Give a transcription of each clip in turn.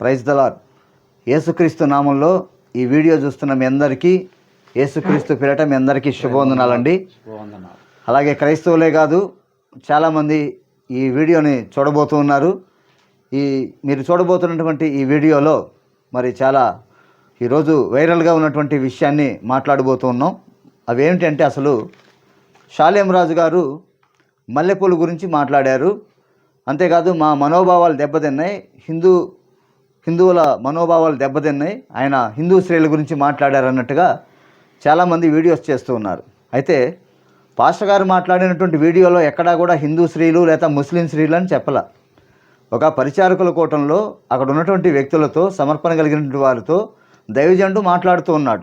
Praise దలార్ యేసుక్రీస్తు నామంలో ఈ వీడియో చూస్తున్న మీ అందరికీ యేసుక్రీస్తు పేరట మీ అందరికీ శుభవందనాలండి. వందనాలు అలాగే క్రైస్తవులే కాదు చాలామంది ఈ వీడియోని చూడబోతూ ఉన్నారు. ఈ మీరు చూడబోతున్నటువంటి ఈ వీడియోలో మరి చాలా ఈరోజు వైరల్గా ఉన్నటువంటి విషయాన్ని మాట్లాడబోతూ ఉన్నాం. అవి ఏమిటంటే అసలు షాలేం రాజు గారు మల్లెపూల గురించి మాట్లాడారు. అంతేకాదు మా మనోభావాలు దెబ్బతిన్నాయి. హిందూ హిందువుల మనోభావాలు దెబ్బతిన్నాయి. ఆయన హిందూ స్త్రీల గురించి మాట్లాడారు అన్నట్టుగా చాలామంది వీడియోస్ చేస్తూ ఉన్నారు. అయితే పాస్టర్ గారు మాట్లాడినటువంటి వీడియోలో ఎక్కడా కూడా హిందూ స్త్రీలు లేదా ముస్లిం స్త్రీలు అని చెప్పాల. ఒక పరిచారకుల కూటంలో అక్కడ ఉన్నటువంటి వ్యక్తులతో సమర్పణ కలిగినటువంటి వారితో దైవజండు మాట్లాడుతూ ఉన్నాడు.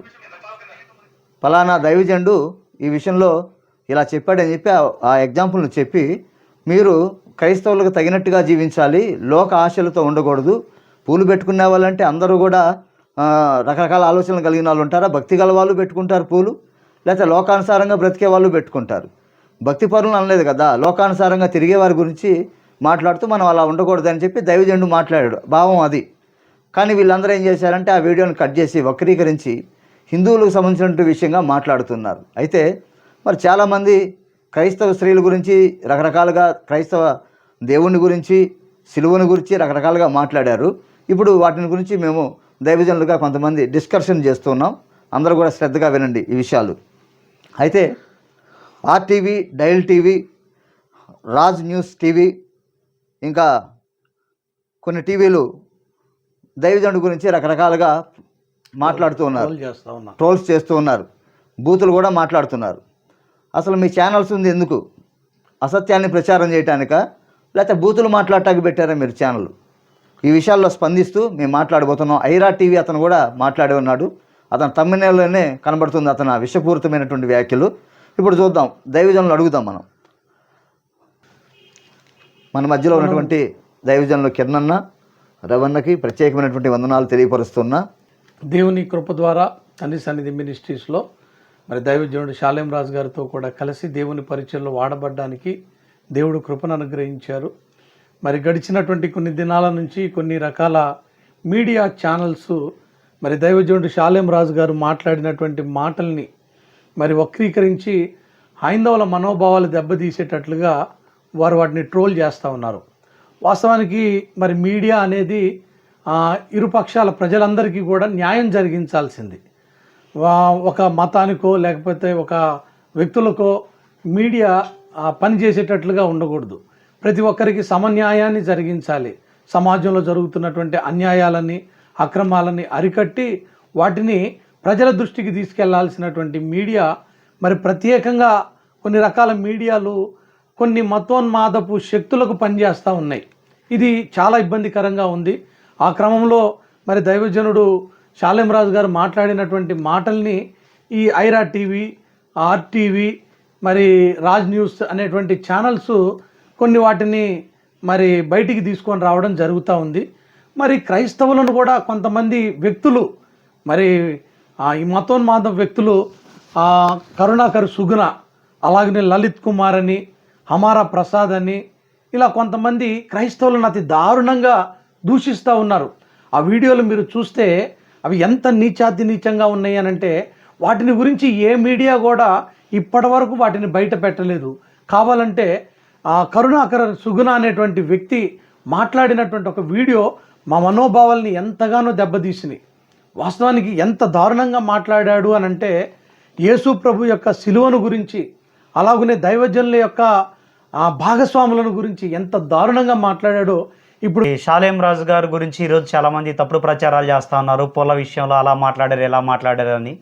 ఫలానా దైవజండు ఈ విషయంలో ఇలా చెప్పాడని చెప్పి ఆ- ఎగ్జాంపుల్ను చెప్పి మీరు క్రైస్తవులకు తగినట్టుగా జీవించాలి లోక ఆశలతో ఉండకూడదు పూలు పెట్టుకునే వాళ్ళంటే అందరూ కూడా రకరకాల ఆలోచనలు కలిగిన వాళ్ళు ఉంటారా? భక్తి గల వాళ్ళు పెట్టుకుంటారు పూలు లేకపోతే లోకానుసారంగా బ్రతికే వాళ్ళు పెట్టుకుంటారు. భక్తి పరులను అనలేదు కదా? లోకానుసారంగా తిరిగే వారి గురించి మాట్లాడుతూ మనం అలా ఉండకూడదని చెప్పి దైవజండు మాట్లాడాడు. భావం అది. కానీ వీళ్ళందరూ ఏం చేశారంటే ఆ వీడియోని కట్ చేసి వక్రీకరించి హిందువులకు సంబంధించిన విషయంగా మాట్లాడుతున్నారు. అయితే మరి చాలామంది క్రైస్తవ స్త్రీల గురించి రకరకాలుగా క్రైస్తవ దేవుని గురించి సిలువని గురించి రకరకాలుగా మాట్లాడారు. ఇప్పుడు వాటిని గురించి మేము దైవజనులుగా కొంతమంది డిస్కషన్ చేస్తున్నాం. అందరూ కూడా శ్రద్ధగా వినండి ఈ విషయాలు. అయితే RTV dial TV Raj news TV ఇంకా కొన్ని టీవీలు దైవజనుడి గురించి రకరకాలుగా మాట్లాడుతూ ఉన్నారు. ట్రోల్స్ చేస్తూ ఉన్నారు. బూతులు కూడా మాట్లాడుతున్నారు. అసలు మీ ఛానల్స్ ఉంది ఎందుకు? అసత్యాన్ని ప్రచారం చేయటానిక? లేకపోతే బూతులు మాట్లాడటానికి పెట్టారా మీరు ఛానల్ ఈ విషయాల్లో స్పందిస్తూ మేము మాట్లాడబోతున్నాం. ఐరా టీవీ అతను కూడా మాట్లాడి ఉన్నాడు. అతను తమ్మినేలోనే కనబడుతుంది అతను విషపూరితమైనటువంటి వ్యాఖ్యలు. ఇప్పుడు చూద్దాం. దైవజనులు అడుగుదాం మనం. మన మధ్యలో ఉన్నటువంటి దైవజనులు కిరణన్న రవన్నకి ప్రత్యేకమైనటువంటి వందనాలు తెలియపరుస్తున్నా. దేవుని కృప ద్వారా తండ్రి సన్నిధి మినిస్ట్రీస్లో మరి దైవజనుడు శాలేం రాజు గారితో కూడా కలిసి దేవుని పరిచయంలో వాడబడ్డానికి దేవుడు కృపను అనుగ్రహించారు. మరి గడిచినటువంటి కొన్ని దినాల నుంచి కొన్ని రకాల మీడియా ఛానల్స్ మరి దైవజనుడు శాలేం రాజు గారు మాట్లాడినటువంటి మాటల్ని మరి వక్రీకరించి హైందవుల మనోభావాలు దెబ్బతీసేటట్లుగా వారు వాటిని ట్రోల్ చేస్తూ ఉన్నారు. వాస్తవానికి మరి మీడియా అనేది ఇరుపక్షాల ప్రజలందరికీ కూడా న్యాయం జరిగించాల్సింది. ఒక మతానికో లేకపోతే ఒక వ్యక్తులకో మీడియా పనిచేసేటట్లుగా పని చేసేటట్లుగా ఉండకూడదు. ప్రతి ఒక్కరికి సమన్యాయాన్ని జరిగించాలి. సమాజంలో జరుగుతున్నటువంటి అన్యాయాలని అక్రమాలని అరికట్టి వాటిని ప్రజల దృష్టికి తీసుకెళ్ళాల్సినటువంటి మీడియా మరి ప్రత్యేకంగా కొన్ని రకాల మీడియాలు కొన్ని మతోన్మాదపు శక్తులకు పనిచేస్తూ ఉన్నాయి. ఇది చాలా ఇబ్బందికరంగా ఉంది. ఆ క్రమంలో మరి దైవజనుడు శాలెంరాజు గారు మాట్లాడినటువంటి మాటల్ని ఈ ఐరా టీవీ ఆర్టీవీ మరి రాజ్ న్యూస్ అనేటువంటి ఛానల్స్ కొన్ని వాటిని మరి బయటికి తీసుకొని రావడం జరుగుతూ ఉంది. మరి క్రైస్తవులను కూడా కొంతమంది వ్యక్తులు మరి ఈ మతోన్మాద వ్యక్తులు కరుణాకర్ సుగుణ అలాగనే లలిత్ కుమార్ అని హమారా ప్రసాద్ అని ఇలా కొంతమంది క్రైస్తవులను అతి దారుణంగా దూషిస్తూ ఉన్నారు. ఆ వీడియోలు మీరు చూస్తే అవి ఎంత నీచాతి నీచంగా ఉన్నాయి అంటే వాటిని గురించి ఏ మీడియా కూడా ఇప్పటివరకు వాటిని బయట పెట్టలేదు. కావాలంటే కరుణాకర సుగుణ అనేటువంటి వ్యక్తి మాట్లాడినటువంటి ఒక వీడియో మా మనోభావాల్ని ఎంతగానో దెబ్బతీసింది. వాస్తవానికి ఎంత దారుణంగా మాట్లాడాడు అని అంటే యేసు ప్రభు యొక్క సిలువను గురించి అలాగనే దైవజనుల యొక్క భాగస్వాములను గురించి ఎంత దారుణంగా మాట్లాడాడో ఇప్పుడు ఈ షాలేం రాజు గారి గురించి ఈరోజు చాలామంది తప్పుడు ప్రచారాలు చేస్తూ ఉన్నారు. పొల విషయంలో అలా మాట్లాడారు ఎలా మాట్లాడారు అని.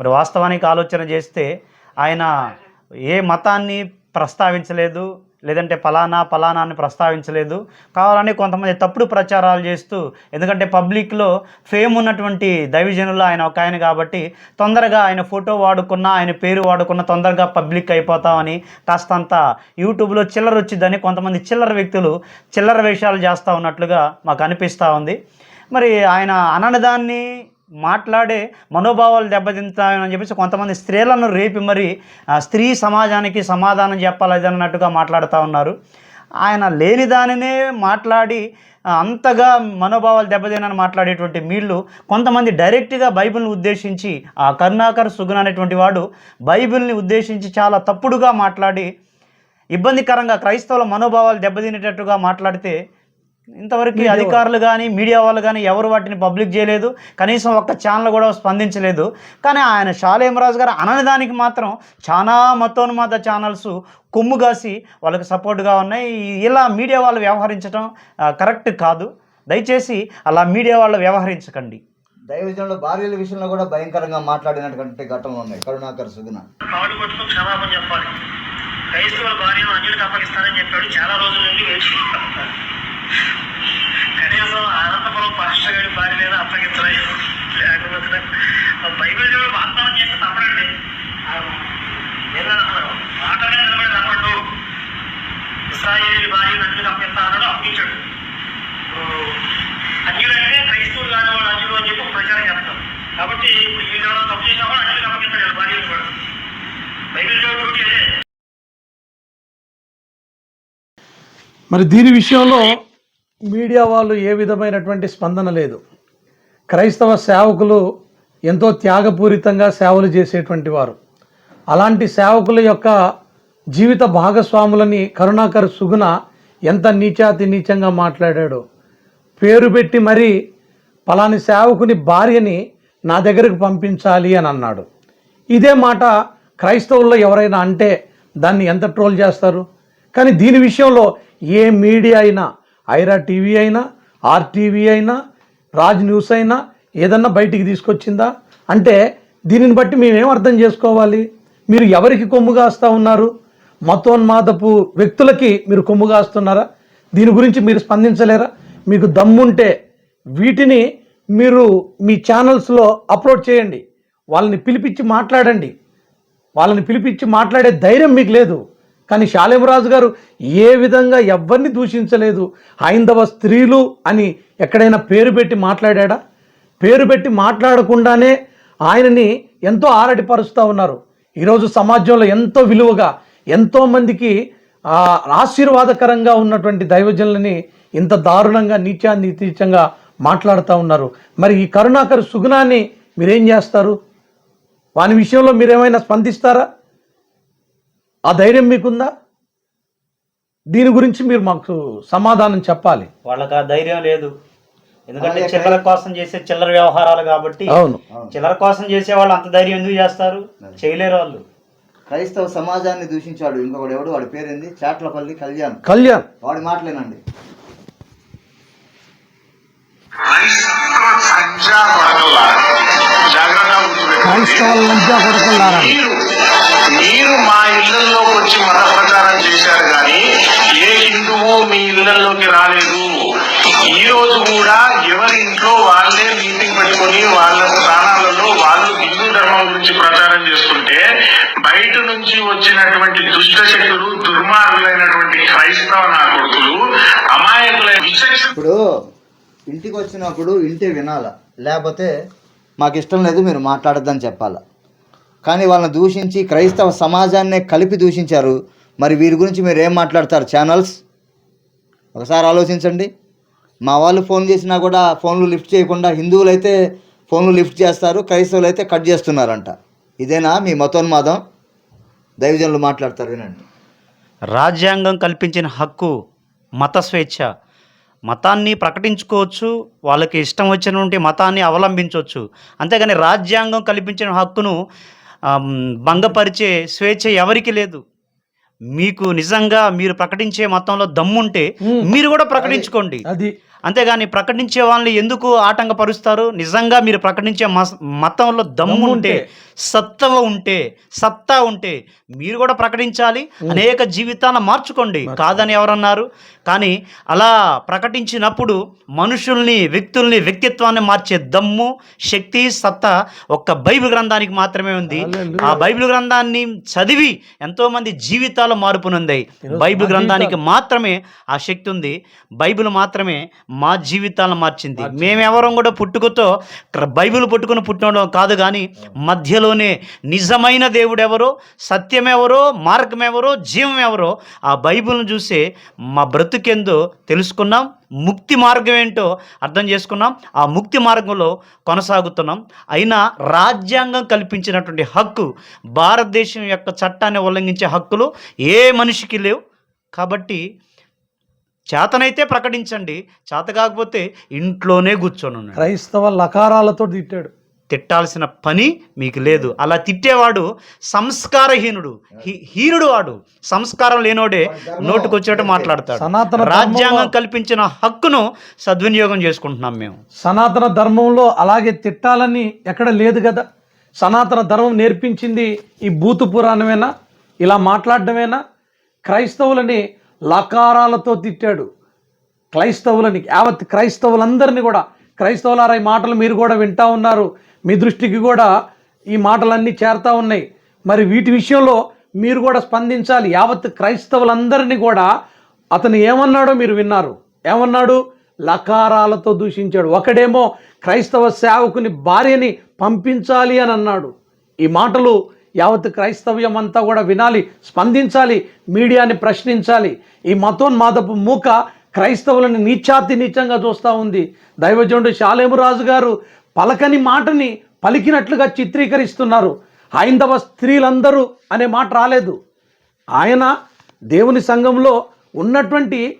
మరి వాస్తవానికి ఆలోచన చేస్తే ఆయన ఏ మతాన్ని ప్రస్తావించలేదు లేదంటే ఫలానా ఫలానా అని ప్రస్తావించలేదు. కావాలని కొంతమంది తప్పుడు ప్రచారాలు చేస్తూ ఎందుకంటే పబ్లిక్లో ఫేమ్ ఉన్నటువంటి దైవజనులు ఆయన ఒక ఆయన కాబట్టి తొందరగా ఆయన ఫోటో వాడుకున్న ఆయన పేరు వాడుకున్న తొందరగా పబ్లిక్ అయిపోతామని కాస్తంత యూట్యూబ్లో చిల్లర వచ్చిందని కొంతమంది చిల్లర వ్యక్తులు చిల్లర వేషాలు చేస్తూ ఉన్నట్లుగా మాకు అనిపిస్తూ ఉంది. మరి ఆయన అననదాన్ని మాట్లాడే మనోభావాలు దెబ్బతింటాయని చెప్పేసి కొంతమంది స్త్రీలను రేపి మరి ఆ, స్త్రీ సమాజానికి సమాధానం చెప్పాలి అన్నట్టుగా మాట్లాడుతూ ఉన్నారు. ఆయన లేని దానినే మాట్లాడి అంతగా మనోభావాలు దెబ్బతినని మాట్లాడేటువంటి వీళ్ళు కొంతమంది డైరెక్ట్గా బైబిల్ని ఉద్దేశించి ఆ కరుణాకర్ సుగుణ అనేటువంటి వాడు బైబిల్ని ఉద్దేశించి చాలా తప్పుడుగా మాట్లాడి ఇబ్బందికరంగా క్రైస్తవుల మనోభావాలు దెబ్బతినేటట్టుగా మాట్లాడితే ఇంతవరకు అధికారులు కానీ మీడియా వాళ్ళు కానీ ఎవరు వాటిని పబ్లిక్ చేయలేదు. కనీసం ఒక్క ఛానల్ కూడా స్పందించలేదు. కానీ ఆయన షాలేమరాజు గారు అనని దానికి మాత్రం చాలా మతోన్మాద ఛానల్స్ కొమ్ము కాసి వాళ్ళకి సపోర్ట్గా ఉన్నాయి. ఇలా మీడియా వాళ్ళు వ్యవహరించడం కరెక్ట్ కాదు. దయచేసి అలా మీడియా వాళ్ళు వ్యవహరించకండి. దైవజనుల భార్యల విషయంలో కూడా భయంకరంగా మాట్లాడినటువంటి ఘటనలు ఉన్నాయి. కరుణాకర్ సుగుణ. చెప్పాలి. క్రైస్తవుల భార్యను అన్యులకు చెప్పాడు. చాలా రోజుల నుండి వేచి. కనీసం అనంతపురం పాస్టర్ గారి భార్య మీద అప్పగించలేదు లేకపోతే బైబిల్ దేవుడు వాగ్దానం చేస్తే తప్పడండి. ఏదైనా మాట మీద నిలబడి తప్పడు ఇస్రాయేల్ భార్య నన్ను అప్పగిస్తానని అప్పించాడు అప్పగించాడు అన్యులంటే క్రైస్తవులు కాని వాళ్ళు అన్యులు అని చెప్పి ప్రచారం చేస్తాం కాబట్టి ఇప్పుడు ఈ విధానం తప్పు చేసినా కూడా అన్యులకు అప్పగిస్తాడు భార్యను కూడా. బైబిల్ దేవుడు మరి దీని విషయంలో మీడియా వాళ్ళు ఏ విధమైనటువంటి స్పందన లేదు. క్రైస్తవ సేవకులు ఎంతో త్యాగపూరితంగా సేవలు చేసేటువంటి వారు. అలాంటి సేవకుల యొక్క జీవిత భాగస్వాములని కరుణాకర్ సుగుణ ఎంత నీచాతి నీచంగా మాట్లాడాడో. పేరు పెట్టి మరి పలాని సేవకుని భార్యని నా దగ్గరకు పంపించాలి అని అన్నాడు. ఇదే మాట క్రైస్తవుల్లో ఎవరైనా అంటే దాన్ని ఎంత ట్రోల్ చేస్తారు? కానీ దీని విషయంలో ఏ మీడియా అయినా ఐరా టీవీ అయినా ఆర్టీవీ అయినా రాజ్ న్యూస్ అయినా ఏదన్నా బయటికి తీసుకొచ్చిందా? అంటే దీనిని బట్టి మేమేం అర్థం చేసుకోవాలి? మీరు ఎవరికి కొమ్ము కాస్తా ఉన్నారు? మతోన్మాదపు వ్యక్తులకి మీరు కొమ్ము కాస్తున్నారా? దీని గురించి మీరు స్పందించలేరా? మీకు దమ్ముంటే వీటిని మీరు మీ ఛానల్స్లో అప్లోడ్ చేయండి. వాళ్ళని పిలిపించి మాట్లాడండి. వాళ్ళని పిలిపించి మాట్లాడే ధైర్యం మీకు లేదు. కానీ శాలేమరాజు గారు ఏ విధంగా ఎవరిని దూషించలేదు. హైందవ స్త్రీలు అని ఎక్కడైనా పేరు పెట్టి మాట్లాడా పేరు పెట్టి మాట్లాడకుండానే ఆయనని ఎంతో ఆరడిపరుస్తూ ఉన్నారు. ఈరోజు సమాజంలో ఎంతో విలువగా ఎంతోమందికి ఆశీర్వాదకరంగా ఉన్నటువంటి దైవజనులని ఇంత దారుణంగా నీచా నీచంగా మాట్లాడుతూ ఉన్నారు. మరి ఈ కరుణాకర్ సుగుణాన్ని మీరేం చేస్తారు? వాని విషయంలో మీరేమైనా స్పందిస్తారా? ఆ ధైర్యం మీకుందా? దీని గురించి మీరు మాకు సమాధానం చెప్పాలి. వాళ్ళకి ఆ ధైర్యం లేదు. ఎందుకంటే చిల్లర కోసం చేసే చిల్లర వ్యవహారాలు కాబట్టి అవును. చిల్లర కోసం చేసే వాళ్ళు అంత ధైర్యం ఎందుకు చేస్తారు? చేయలేరు వాళ్ళు. క్రైస్తవ సమాజాన్ని దూషించాడు ఇంకొకడు ఎవడు? వాడి పేరేంది? చాట్లపల్లి కళ్యాణ్. కళ్యాణ్. వాడి మాటలేనండి. క్రైస్తవ కొడకల్లారా మీరు ఇళ్ళలోకి రాలేదు. ఈ రోజు కూడా ఎవరి ఇంట్లో వాళ్ళే మీటింగ్ పెట్టుకొని వాళ్ళ స్థానాలలో వాళ్ళు హిందూ ధర్మం గురించి ప్రచారం చేసుకుంటే బయట నుంచి వచ్చినటువంటి దుష్ట శక్తులు దుర్మార్గులైనటువంటి క్రైస్తవ నా కొడుకులు అమాయకులైన ఇప్పుడు ఇంటికి వచ్చినప్పుడు ఇంటి వినాల. లేకపోతే మాకు ఇష్టం లేదు మీరు మాట్లాడద్దని చెప్పాల. కానీ వాళ్ళని దూషించి క్రైస్తవ సమాజాన్నే కలిపి దూషించారు. మరి వీరి గురించి మీరు ఏం మాట్లాడతారు ఛానల్స్? ఒకసారి ఆలోచించండి. మా వాళ్ళు ఫోన్ చేసినా కూడా ఫోన్లు లిఫ్ట్ చేయకుండా హిందువులు అయితే ఫోన్లు లిఫ్ట్ చేస్తారు క్రైస్తవులు అయితే కట్ చేస్తున్నారంట. ఇదేనా మీ మతోన్మాదం? దైవజనులు మాట్లాడతారు వినండి. రాజ్యాంగం కల్పించిన హక్కు మత స్వేచ్ఛ. మతాన్ని ప్రకటించుకోవచ్చు వాళ్ళకి ఇష్టం వచ్చినటువంటి మతాన్ని అవలంబించవచ్చు. అంతేగాని రాజ్యాంగం కల్పించిన హక్కును భంగపరిచే స్వేచ్ఛ ఎవరికి లేదు. మీకు నిజంగా మీరు ప్రకటించే మతంలో దమ్ముంటే మీరు కూడా ప్రకటించుకోండి. అది. అంతేగాని ప్రకటించే వాళ్ళని ఎందుకు ఆటంకపరుస్తారు? నిజంగా మీరు ప్రకటించే మతంలో దమ్ము ఉంటే సత్తవ ఉంటే సత్తా ఉంటే మీరు కూడా ప్రకటించాలి అనేక జీవితాలను మార్చుకోండి. కాదని ఎవరన్నారు? కానీ అలా ప్రకటించినప్పుడు మనుషుల్ని వ్యక్తుల్ని వ్యక్తిత్వాన్ని మార్చే దమ్ము శక్తి సత్తా ఒక్క బైబిల్ గ్రంథానికి మాత్రమే ఉంది. ఆ బైబిల్ గ్రంథాన్ని చదివి ఎంతో మంది జీవితాలు మార్పునుందాయి. బైబిల్ గ్రంథానికి మాత్రమే ఆ శక్తి ఉంది. బైబిల్ మాత్రమే మా జీవితాలను మార్చింది. మేమెవరం కూడా పుట్టుకతో బైబిల్ పుట్టుకుని పుట్టినడం కాదు కానీ మధ్యలోనే నిజమైన దేవుడు ఎవరో సత్యం ఎవరో మార్గం ఎవరో జీవం ఎవరో ఆ బైబిల్ను చూసే మా బ్రతుకెందో తెలుసుకున్నాం. ముక్తి మార్గం ఏంటో అర్థం చేసుకున్నాం. ఆ ముక్తి మార్గంలో కొనసాగుతున్నాం. అయినా రాజ్యాంగం కల్పించినటువంటి హక్కు భారతదేశం యొక్క చట్టాన్ని ఉల్లంఘించే హక్కులు ఏ మనిషికి లేవు. కాబట్టి చేతనైతే ప్రకటించండి చేత కాకపోతే ఇంట్లోనే కూర్చొని ఉన్నాడు క్రైస్తవ లకారాలతో తిట్టాడు. తిట్టాల్సిన పని మీకు లేదు. అలా తిట్టేవాడు సంస్కారహీనుడు. హీనుడు వాడు. సంస్కారం లేనోడే నోటుకొచ్చేట్టు మాట్లాడతాడు. సనాతన రాజ్యాంగం కల్పించిన హక్కును సద్వినియోగం చేసుకుంటున్నాం మేము. సనాతన ధర్మంలో అలాగే తిట్టాలని ఎక్కడ లేదు కదా. సనాతన ధర్మం నేర్పించింది ఈ భూతు పురాణమేనా ఇలా మాట్లాడడమేనా క్రైస్తవులని లకారాలతో తిట్టాడు. క్రైస్తవులని యావత్ క్రైస్తవులందరినీ కూడా క్రైస్తవులారా ఈ మాటలు మీరు కూడా వింటా ఉన్నారు. మీ దృష్టికి కూడా ఈ మాటలన్నీ చేరుతా ఉన్నాయి. మరి వీటి విషయంలో మీరు కూడా స్పందించాలి. యావత్ క్రైస్తవులందరినీ కూడా అతను ఏమన్నాడో మీరు విన్నారు. ఏమన్నాడు? లకారాలతో దూషించాడు. ఒకడేమో క్రైస్తవ సేవకుని భార్యని పంపించాలి అని అన్నాడు. ఈ మాటలు యావత్ క్రైస్తవ్యం అంతా కూడా వినాలి స్పందించాలి మీడియాని ప్రశ్నించాలి. ఈ మతోన్మాదపు మూక క్రైస్తవులను నీచాతి నీచంగా చూస్తూ ఉంది. దైవజనుడు శాలేమురాజు గారు పలకని మాటని పలికినట్లుగా చిత్రీకరిస్తున్నారు. హైందవ స్త్రీలందరూ అనే మాట రాలేదు. ఆయన దేవుని సంఘంలో ఉన్నటువంటి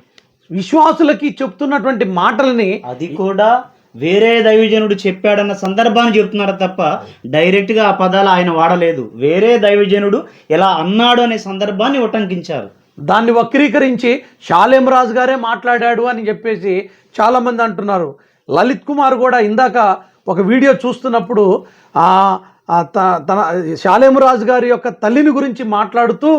విశ్వాసులకి చెప్తున్నటువంటి మాటల్ని అది కూడా వేరే దైవజనుడు చెప్పాడన్న సందర్భాన్ని చెప్తున్నారు తప్ప డైరెక్ట్గా ఆ పదాలు ఆయన వాడలేదు. వేరే దైవజనుడు ఎలా అన్నాడు అనే సందర్భాన్ని ఉటంకించారు. దాన్ని వక్రీకరించి షాలేం రాజు గారే మాట్లాడాడు అని చెప్పేసి చాలామంది అంటున్నారు. లలిత్ కుమార్ కూడా ఇందాక ఒక వీడియో చూస్తున్నప్పుడు తన షాలేం రాజు గారి యొక్క తల్లిని గురించి మాట్లాడుతూ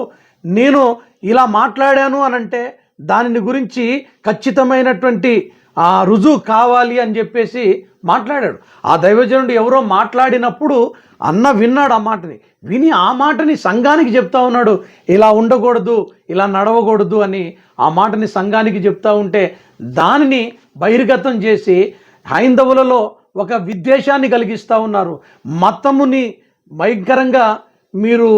నేను ఇలా మాట్లాడాను అని అంటే దానిని గురించి ఖచ్చితమైనటువంటి ఆ రుజువు కావాలి అని చెప్పేసి మాట్లాడాడు. ఆ దైవజనుడు ఎవరో మాట్లాడినప్పుడు అన్న విన్నాడు ఆ మాటని. విని ఆ మాటని సంఘానికి చెప్తా ఉన్నాడు. ఇలా ఉండకూడదు ఇలా నడవకూడదు అని ఆ మాటని సంఘానికి చెప్తా ఉంటే దానిని బహిర్గతం చేసి హైందవులలో ఒక విద్వేషాన్ని కలిగిస్తూ ఉన్నారు. మతముని భయంకరంగా మీరు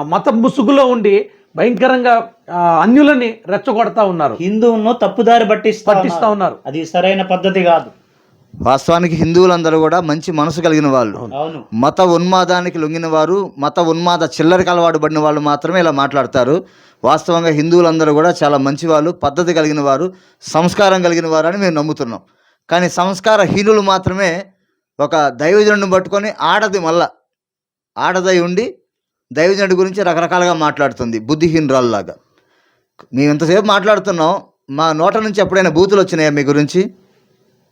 మత ముసుగులో ఉండి భయంకరంగా అన్యులని రెచ్చగొడతా ఉన్నారు. హిందువులను తప్పుదారి పట్టిస్తా పట్టిస్తా ఉన్నారు. అది సరైన పద్ధతి కాదు. వాస్తవానికి హిందువులందరూ కూడా మంచి మనసు కలిగిన వాళ్ళు. అవును. మత ఉన్మాదానికి లొంగిన వారు మత ఉన్మాద చిల్లరికి అలవాటు పడిన వాళ్ళు మాత్రమే ఇలా మాట్లాడతారు. వాస్తవంగా హిందువులందరూ కూడా చాలా మంచి వాళ్ళు పద్ధతి కలిగిన వారు సంస్కారం కలిగిన వారు అని మేము నమ్ముతున్నాం. కానీ సంస్కార హీనులు మాత్రమే ఒక దైవజనుడిని పట్టుకొని ఆడది మళ్ళా ఆడదై ఉండి దైవజనుడి గురించి రకరకాలుగా మాట్లాడుతుంది బుద్ధిహీనురాల్లాగా. మేము ఇంతసేపు మాట్లాడుతున్నాం. మా నోట నుంచి ఎప్పుడైనా బూతులు వచ్చినాయా మీ గురించి?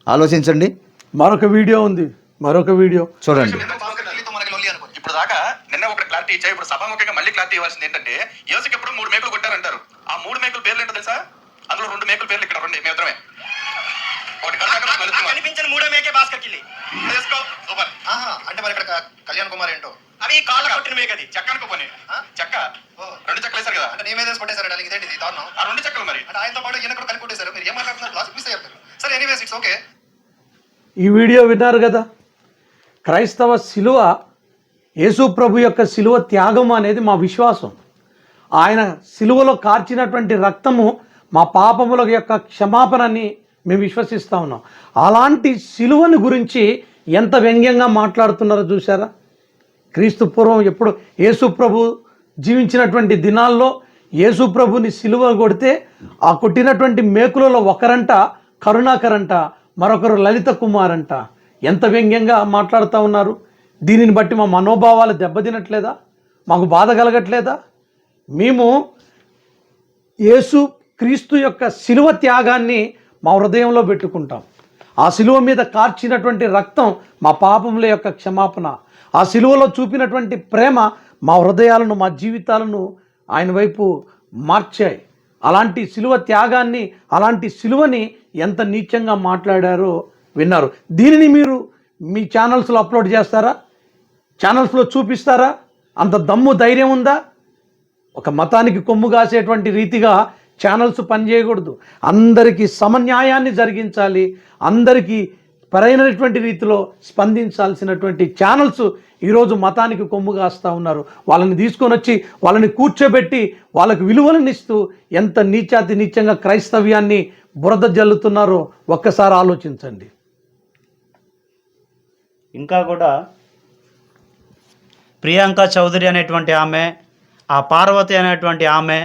ఆలోచించండి. మరొక వీడియో ఉంది. మరొక వీడియో. చూడండి. ఇప్పుడు దాకా నిన్న ఒక క్లారిటీ ఇచ్చా ఇప్పుడు సభాముఖంగా మళ్ళీ క్లారిటీ ఇవ్వాల్సింది ఏంటంటే యోసుకి ఎప్పుడు మూడు మేకలు కొట్టారంటారు. ఆ మూడు మేకల పేర్లు ఏంటో తెలుసా? అందులో రెండు మేకల పేర్లు ఇక్కడ రెండు. మేమిద్దరమే. కనిపించిన మూడో మేకే భాస్కర్ కిల్లి. అంటే మరి ఇక్కడ కళ్యాణ్ కుమార్ ఏంటో? అవి కాళ్ళ కొట్టిన మేకది. చెక్క అనుకో పోనీ. ఆ, చెక్క. రెండు చెక్కలు వేశారు కదా. అంటే నీ మీద కొట్టేశారు డాలి ఇదేంటి ఇది దారుణం. ఆ రెండు చెక్కలు మరి. అంటే ఆయనతో పాటు ఈయన కూడా కలిపి కొట్టేశారు. మీరు ఏం మాట్లాడుతున్నారు? లాజిక్ మిస్ అయ్యారు సరే ఎనీవేస్ ఇట్స్ ఓకే ఈ వీడియో విన్నారు కదా? క్రైస్తవ శిలువ యేసు ప్రభు యొక్క శిలువ త్యాగం అనేది మా విశ్వాసం. ఆయన శిలువలో కార్చినటువంటి రక్తము మా పాపముల యొక్క క్షమాపణని మేము విశ్వసిస్తూ ఉన్నాం. అలాంటి శిలువని గురించి ఎంత వ్యంగ్యంగా మాట్లాడుతున్నారో చూసారా క్రీస్తు పూర్వం ఎప్పుడు యేసుప్రభు జీవించినటువంటి దినాల్లో యేసుప్రభుని సిలువ కొడితే ఆ కొట్టినటువంటి మేకులలో ఒకరంట కరుణాకరంట మరొకరు లలిత కుమార్ అంట ఎంత వ్యంగ్యంగా మాట్లాడుతూ ఉన్నారు. దీనిని బట్టి మా మనోభావాలు దెబ్బతినట్లేదా? మాకు బాధ కలగట్లేదా? మేము యేసు క్రీస్తు యొక్క శిలువ త్యాగాన్ని మా హృదయంలో పెట్టుకుంటాం. ఆ శిలువ మీద కార్చినటువంటి రక్తం మా పాపముల యొక్క క్షమాపణ. ఆ సిలువలో చూపినటువంటి ప్రేమ మా హృదయాలను మా జీవితాలను ఆయన వైపు మార్చాయి. అలాంటి సిలువ త్యాగాన్ని అలాంటి సిలువని ఎంత నీచంగా మాట్లాడారో విన్నారు. దీనిని మీరు మీ ఛానల్స్లో అప్లోడ్ చేస్తారా? ఛానల్స్లో చూపిస్తారా? అంత దమ్ము ధైర్యం ఉందా? ఒక మతానికి కొమ్ము కాసేటువంటి రీతిగా ఛానల్స్ పనిచేయకూడదు. అందరికీ సమన్యాయాన్ని జరిగించాలి. అందరికీ పరైనటువంటి రీతిలో స్పందించాల్సినటువంటి ఛానల్స్ ఈరోజు మతానికి కొమ్ము కాస్తూ ఉన్నారు. వాళ్ళని తీసుకొని వచ్చి వాళ్ళని కూర్చోబెట్టి వాళ్ళకు విలువలను ఇస్తూ ఎంత నీచాతి నీచంగా క్రైస్తవ్యాన్ని బురద జల్లుతున్నారో ఒక్కసారి ఆలోచించండి. ఇంకా కూడా ప్రియాంక చౌదరి అనేటువంటి ఆమె ఆ పార్వతి అనేటువంటి ఆమె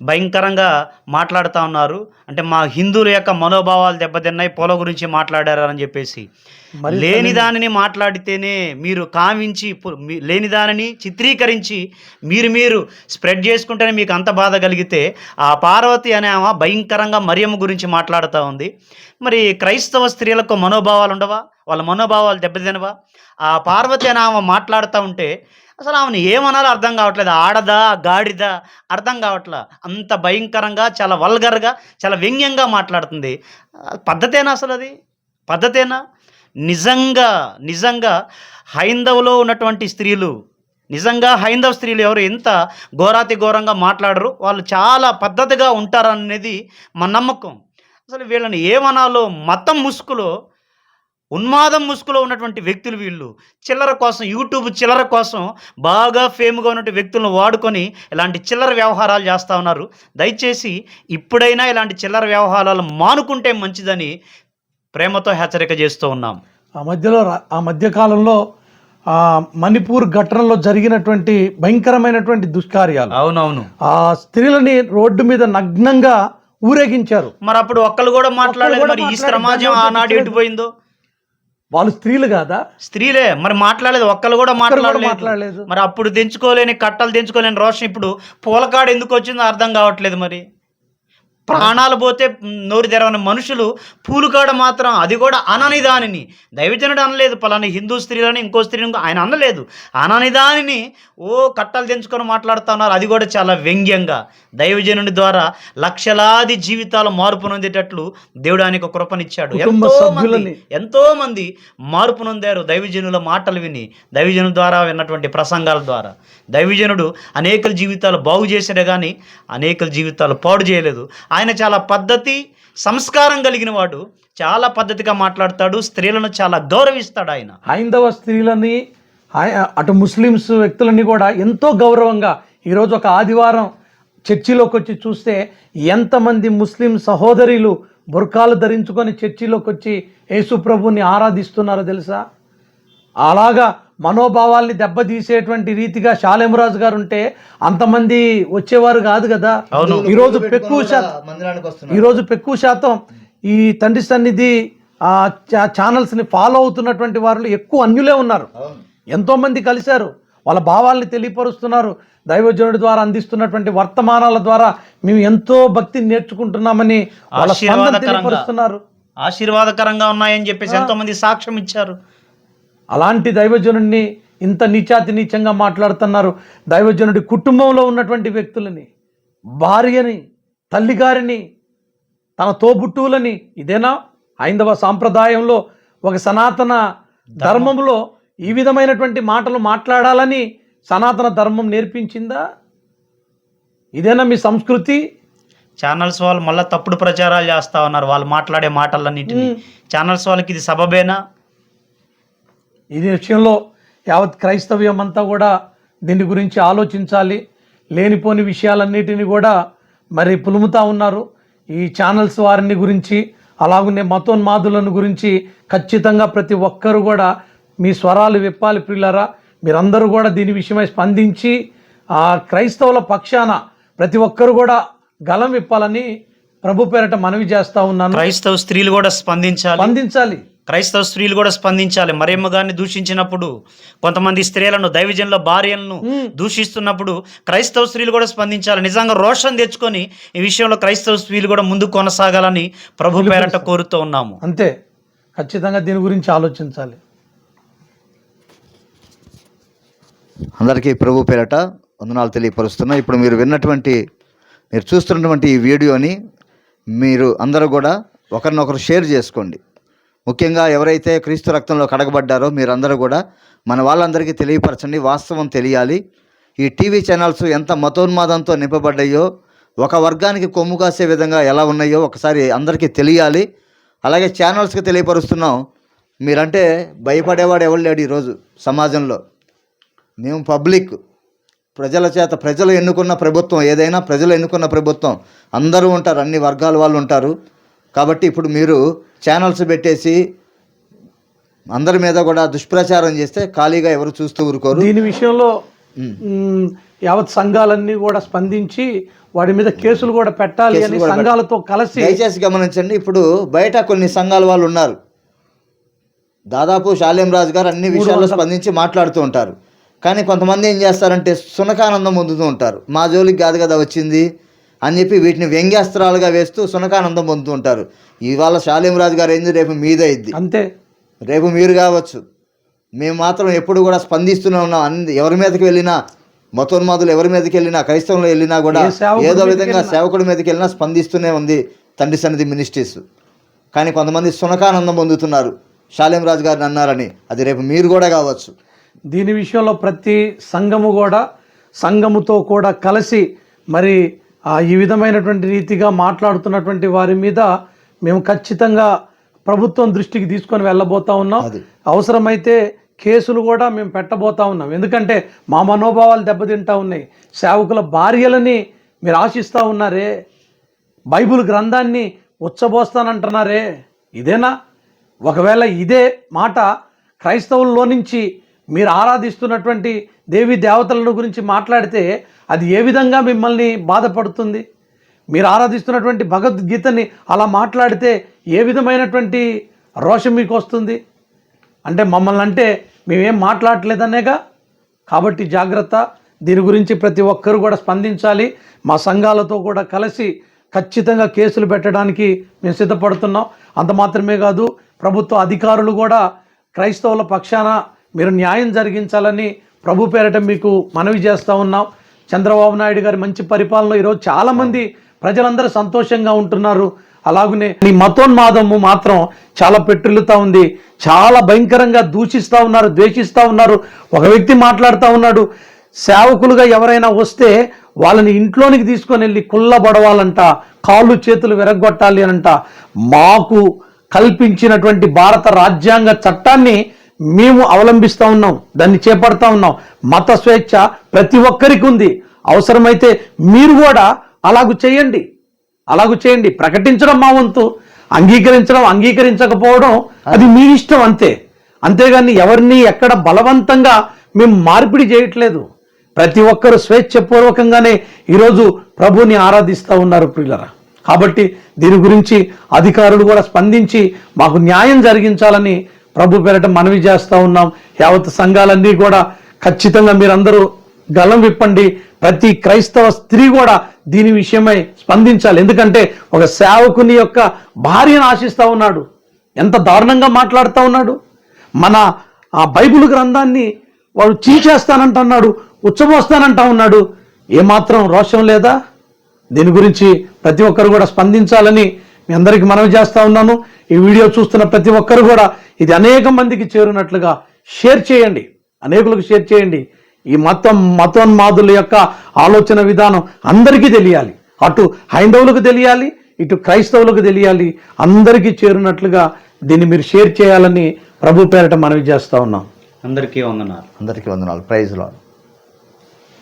భయంకరంగా మాట్లాడుతూ ఉన్నారు. అంటే మా హిందువుల యొక్క మనోభావాలు దెబ్బతిన్నాయి పొల గురించి మాట్లాడారు అని చెప్పేసి లేని దానిని మాట్లాడితేనే మీరు మీ- లేని దానిని చిత్రీకరించి మీరు మీరు స్ప్రెడ్ చేసుకుంటేనే మీకు అంత బాధ కలిగితే ఆ పార్వతి అనే ఆమె భయంకరంగా మరియమ్మ గురించి మాట్లాడుతూ ఉంది. మరి క్రైస్తవ స్త్రీలకు మనోభావాలు ఉండవా? వాళ్ళ మనోభావాలు దెబ్బతినవా? ఆ పార్వతి అని ఆమె మాట్లాడుతూ ఉంటే అసలు ఆమెను ఏమనాలో అర్థం కావట్లేదు. ఆడదా గాడిద అర్థం కావట్లే. అంత భయంకరంగా చాలా వల్గర్గా చాలా వ్యంగ్యంగా మాట్లాడుతుంది. పద్ధతేనా అసలు అది? పద్ధతేనా? నిజంగా నిజంగా హైందవులో ఉన్నటువంటి స్త్రీలు నిజంగా హైందవ స్త్రీలు ఎవరు ఎంత ఘోరాతి ఘోరంగా మాట్లాడరు వాళ్ళు చాలా పద్ధతిగా ఉంటారనేది మన నమ్మకం. అసలు వీళ్ళని ఏమనాలో మతం ముసుగులో ఉన్మాదం ముసుగులో ఉన్నటువంటి వ్యక్తులు వీళ్ళు. చిల్లర కోసం యూట్యూబ్ చిల్లర కోసం బాగా ఫేమ్గా ఉన్నటువంటి వ్యక్తులను వాడుకొని ఇలాంటి చిల్లర వ్యవహారాలు చేస్తూ ఉన్నారు. దయచేసి ఇప్పుడైనా ఇలాంటి చిల్లర వ్యవహారాలు మానుకుంటే మంచిదని ప్రేమతో హెచ్చరిక చేస్తూ ఉన్నాం. ఆ మధ్యలో ఆ మధ్యకాలంలో ఆ మణిపూర్ ఘటనలో జరిగినటువంటి భయంకరమైనటువంటి దుష్కార్యాలు. అవునవును. ఆ స్త్రీలని రోడ్డు మీద నగ్నంగా ఊరేగించారు. మరి అప్పుడు ఒక్కళ్ళు కూడా మాట్లాడలేదు మరి ఈ. సమాజం ఆనాడు గుర్తించలేదు. ఎటుపోయిందో? వాళ్ళు స్త్రీలు కాదా? స్త్రీలే. మరి మాట్లాడలేదు. ఒక్కళ్ళు కూడా ఒక్కరు కూడా మాట్లాడలేదు. మరి అప్పుడు తెంచుకోలేని కట్టలు తెంచుకోలేని రోషం ఇప్పుడు పూలకాడు ఎందుకు వచ్చిందో అర్థం కావట్లేదు మరి. ప్రాణాలు పోతే నోరు తెరవని మనుషులు పూలుకాడ మాత్రం అది కూడా అనని దానిని దైవజనుడు అనలేదు పలాని హిందూ స్త్రీలని ఇంకో స్త్రీని ఆయన అనలేదు. అనని దానిని ఓ కట్టలు తెంచుకొని మాట్లాడుతున్నారు అది కూడా చాలా వ్యంగ్యంగా. దైవజనుడి ద్వారా లక్షలాది జీవితాలు మార్పు నొందేటట్లు దేవుడు ఆయనకు ఒక కృపనిచ్చాడు. ఎంతో. మంది ఎంతో మంది మార్పు నొందారు దైవజనుల మాటలు విని దైవజనుల ద్వారా విన్నటువంటి ప్రసంగాల ద్వారా. దైవజనుడు అనేకల జీవితాలు బాగు చేశాడే కానీ అనేకల జీవితాలు పాడు చేయలేదు. ఆయన చాలా పద్ధతి సంస్కారం కలిగిన వాడు చాలా పద్ధతిగా మాట్లాడతాడు స్త్రీలను చాలా గౌరవిస్తాడు ఆయన. హైందవ స్త్రీలని అటు ముస్లిమ్స్ వ్యక్తులని కూడా ఎంతో గౌరవంగా ఈరోజు ఒక ఆదివారం చర్చిలోకి వచ్చి చూస్తే ఎంతమంది ముస్లిం సహోదరులు బుర్కాలు ధరించుకొని చర్చిలోకి వచ్చి యేసు ప్రభుని ఆరాధిస్తున్నారో తెలుసా? అలాగా మనోభావాల్ని దెబ్బతీసేటువంటి రీతిగా శాలేమరాజు గారు ఉంటే అంతమంది వచ్చేవారు కాదు కదా. ఈరోజు ఎక్కువ శాతం మందిరానికి వస్తున్నారు. ఈరోజు ఎక్కువ శాతం ఈ తండ్రి సన్నిధి ఆ చా- ఛానల్స్ని ఫాలో అవుతున్నటువంటి వారు ఎక్కువ అన్యులే ఉన్నారు. అవును. ఎంతోమంది కలిశారు. వాళ్ళ భావాల్ని తెలియపరుస్తున్నారు. దైవజనుడి ద్వారా అందిస్తున్నటువంటి వర్తమానాల ద్వారా మేము ఎంతో భక్తిని నేర్చుకుంటున్నామని వాళ్ళ. తెలియపరుస్తున్నారు. ఆశీర్వాదకరంగా ఉన్నాయని చెప్పేసి ఎంతో మంది సాక్ష్యం ఇచ్చారు. అలాంటి దైవజనుడిని ఇంత నీచాతి నీచంగా మాట్లాడుతున్నారు. దైవజనుడి కుటుంబంలో ఉన్నటువంటి వ్యక్తులని భార్యని తల్లిగారిని తన తోబుట్టువులని ఇదేనా? హైందవ సాంప్రదాయంలో ఒక సనాతన ధర్మంలో ఈ విధమైనటువంటి మాటలు మాట్లాడాలని సనాతన ధర్మం నేర్పించిందా? ఇదేనా మీ సంస్కృతి? ఛానల్స్ వాళ్ళు మళ్ళీ తప్పుడు ప్రచారాలు చేస్తా ఉన్నారు. వాళ్ళు మాట్లాడే మాటలన్నింటినీ. ఛానల్స్ వాళ్ళకి ఇది సబబేనా? ఇది విషయంలో యావత్ క్రైస్తవ్యం అంతా కూడా దీని గురించి ఆలోచించాలి. లేనిపోని విషయాలన్నిటిని కూడా మరి పులుముతా ఉన్నారు. ఈ ఛానల్స్ వారిని గురించి అలాగనే మతోన్మాదులను గురించి ఖచ్చితంగా ప్రతి ఒక్కరు కూడా మీ స్వరాలు విప్పాలి ప్రియులరా. మీరందరూ కూడా దీని విషయమై స్పందించి ఆ క్రైస్తవుల పక్షాన ప్రతి ఒక్కరు కూడా గలం విప్పాలని ప్రభు పేరట మనవి చేస్తా ఉన్నాను. క్రైస్తవ స్త్రీలు కూడా స్పందించాలి. స్పందించాలి. క్రైస్తవ స్త్రీలు కూడా స్పందించాలి. మరియమ్మ గారిని దూషించినప్పుడు కొంతమంది స్త్రీలను దైవజనుల భార్యలను దూషిస్తున్నప్పుడు క్రైస్తవ స్త్రీలు కూడా స్పందించాలి. నిజంగా రోషం తెచ్చుకొని ఈ విషయంలో క్రైస్తవ స్త్రీలు కూడా ముందుకు కొనసాగాలని ప్రభు పేరట కోరుతూ ఉన్నాము. అంతే. ఖచ్చితంగా దీని గురించి ఆలోచించాలి. అందరికీ ప్రభు పేరట వందనాలు తెలియపరుస్తున్నా. ఇప్పుడు మీరు విన్నటువంటి మీరు చూస్తున్నటువంటి ఈ వీడియోని మీరు అందరూ కూడా ఒకరినొకరు షేర్ చేసుకోండి. ముఖ్యంగా ఎవరైతే క్రీస్తు రక్తంలో కడగబడ్డారో మీరందరూ కూడా మన వాళ్ళందరికీ తెలియపరచండి వాస్తవం తెలియాలి. ఈ టీవీ ఛానల్స్ ఎంత మతోన్మాదంతో నింపబడ్డాయో ఒక వర్గానికి కొమ్ము కాసే విధంగా ఎలా ఉన్నాయో ఒకసారి అందరికీ తెలియాలి. అలాగే ఛానల్స్కి తెలియపరుస్తున్నాం మీరంటే భయపడేవాడు ఎవరు లేడు ఈరోజు సమాజంలో. మేము పబ్లిక్ ప్రజల చేత ప్రజలు ఎన్నుకున్న ప్రభుత్వం ఏదైనా ప్రజలు ఎన్నుకున్న ప్రభుత్వం అందరూ ఉంటారు అన్ని వర్గాల వాళ్ళు ఉంటారు. కాబట్టి ఇప్పుడు మీరు ఛానల్స్ పెట్టేసి అందరి మీద కూడా దుష్ప్రచారం చేస్తే ఖాళీగా ఎవరు చూస్తూ ఊరుకోరు. దీని విషయంలో యావత్ సంఘాలన్నీ కూడా స్పందించి వాడి మీద కేసులు కూడా పెట్టాలి అని. సంఘాలతో కలిసి దయచేసి గమనించండి ఇప్పుడు బయట కొన్ని సంఘాల వాళ్ళు ఉన్నారు. దాదాపు శాలేం రాజు గారు అన్ని విషయాల్లో స్పందించి మాట్లాడుతూ ఉంటారు. కానీ కొంతమంది ఏం చేస్తారంటే సునకానందం పొందుతూ ఉంటారు. మా జోలికి కాదు కదా వచ్చింది. అని చెప్పి వీటిని వ్యంగ్యాస్త్రాలుగా వేస్తూ సునకానందం పొందుతూ ఉంటారు. ఇవాళ శాలేం రాజు గారు ఏంది రేపు మీదే ఇద్ది అంతే. రేపు మీరు కావచ్చు. మేము మాత్రం ఎప్పుడు కూడా స్పందిస్తూనే ఉన్నాం. అన్ని ఎవరి మీదకి వెళ్ళినా మతోన్మాదులు ఎవరి మీదకి వెళ్ళినా క్రైస్తవంలో వెళ్ళినా కూడా ఏ సేవకుడి ఏదో మీదకి విధంగా వెళ్ళినా. సేవకుడి మీదకి వెళ్ళినా స్పందిస్తూనే ఉంది తండ్రి సన్నిధి మినిస్ట్రీస్. కానీ కొంతమంది సునకానందం పొందుతున్నారు. శాలేం రాజు గారిని అన్నారని. అది రేపు మీరు కూడా కావచ్చు. దీని విషయంలో ప్రతి సంఘము కూడా సంఘముతో కూడా కలిసి మరి ఈ విధమైనటువంటి రీతిగా మాట్లాడుతున్నటువంటి వారి మీద మేము ఖచ్చితంగా ప్రభుత్వం దృష్టికి తీసుకొని వెళ్ళబోతా ఉన్నాం. అవసరమైతే కేసులు కూడా మేము పెట్టబోతా ఉన్నాం. ఎందుకంటే మా మనోభావాలు దెబ్బతింటా ఉన్నాయి. సేవకుల భార్యలని మీరు ఆశిస్తూ ఉన్నారే. బైబిల్ గ్రంథాన్ని ఉచ్చబోస్తానంటున్నారే. ఇదేనా? ఒకవేళ ఇదే మాట క్రైస్తవుల్లో నుంచి మీరు ఆరాధిస్తున్నటువంటి దేవి దేవతలను గురించి మాట్లాడితే అది ఏ విధంగా మిమ్మల్ని బాధపడుతుంది? మీరు ఆరాధిస్తున్నటువంటి భగవద్గీతని అలా మాట్లాడితే ఏ విధమైనటువంటి రోషం మీకు వస్తుంది? అంటే మమ్మల్ని అంటే మేమేం మాట్లాడలేదనేగా కాబట్టి జాగ్రత్త. దీని గురించి ప్రతి ఒక్కరు కూడా స్పందించాలి. మా సంఘాలతో కూడా కలిసి ఖచ్చితంగా కేసులు పెట్టడానికి మేము సిద్ధపడుతున్నాం. అంత మాత్రమే కాదు ప్రభుత్వ అధికారులు కూడా క్రైస్తవుల పక్షాన మీరు న్యాయం జరిగించాలని ప్రభు పేరట మీకు మనవి చేస్తూ ఉన్నాం. చంద్రబాబు నాయుడు గారి మంచి పరిపాలన ఈరోజు చాలామంది ప్రజలందరూ సంతోషంగా ఉంటున్నారు. అలాగనే ఈ మతోన్మాదము మాత్రం చాలా పెట్టులుతా ఉంది. చాలా భయంకరంగా దూషిస్తూ ఉన్నారు ద్వేషిస్తూ ఉన్నారు. ఒక వ్యక్తి మాట్లాడుతూ ఉన్నాడు సేవకులుగా ఎవరైనా వస్తే వాళ్ళని ఇంట్లోనికి తీసుకొని వెళ్ళి కుల్లబడవాలంట కాళ్ళు చేతులు విరగొట్టాలి అనంట మాకు కల్పించినటువంటి భారత రాజ్యాంగ చట్టాన్ని మేము అవలంబిస్తూ ఉన్నాం దాన్ని చేపడతా ఉన్నాం. మత స్వేచ్ఛ ప్రతి ఒక్కరికి ఉంది. అవసరమైతే మీరు కూడా అలాగూ చేయండి. అలాగూ చేయండి. ప్రకటించడం మా వంతు. అంగీకరించడం అంగీకరించకపోవడం అది మీ ఇష్టం అంతే. అంతేగాని ఎవరిని ఎక్కడ బలవంతంగా మేము మార్పిడి చేయట్లేదు. ప్రతి ఒక్కరు స్వేచ్ఛపూర్వకంగానే ఈరోజు ప్రభుని ఆరాధిస్తూ ఉన్నారు ప్రియులరా. కాబట్టి దీని గురించి అధికారులు కూడా స్పందించి మాకు న్యాయం జరిగించాలని ప్రభు పేరట మనవి చేస్తూ ఉన్నాం. యావత్ సంఘాలన్నీ కూడా ఖచ్చితంగా మీరందరూ గలం విప్పండి. ప్రతి క్రైస్తవ స్త్రీ కూడా దీని విషయమై స్పందించాలి. ఎందుకంటే ఒక సేవకుని యొక్క భార్యను ఆశిస్తూ ఉన్నాడు. ఎంత దారుణంగా మాట్లాడుతూ ఉన్నాడు. మన ఆ బైబిల్ గ్రంథాన్ని వాడు చీచేస్తానంటున్నాడు ఉచ్చబోస్తానంటా ఉన్నాడు. ఏమాత్రం రోషం లేదా? దీని గురించి ప్రతి ఒక్కరు కూడా స్పందించాలని మీ అందరికీ మనవి చేస్తా ఉన్నాను. ఈ వీడియో చూస్తున్న ప్రతి ఒక్కరు కూడా ఇది అనేక మందికి చేరునట్లుగా షేర్ చేయండి. అనేకులకు షేర్ చేయండి. ఈ మతం మతోన్మాదుల యొక్క ఆలోచన విధానం అందరికీ తెలియాలి. అటు హైందవులకు తెలియాలి ఇటు క్రైస్తవులకు తెలియాలి. అందరికీ చేరునట్లుగా దీన్ని మీరు షేర్ చేయాలని ప్రభు పేరట మనవి చేస్తా ఉన్నాం. అందరికీ వందనాలు. అందరికీ వందనాలు. Praise Lord.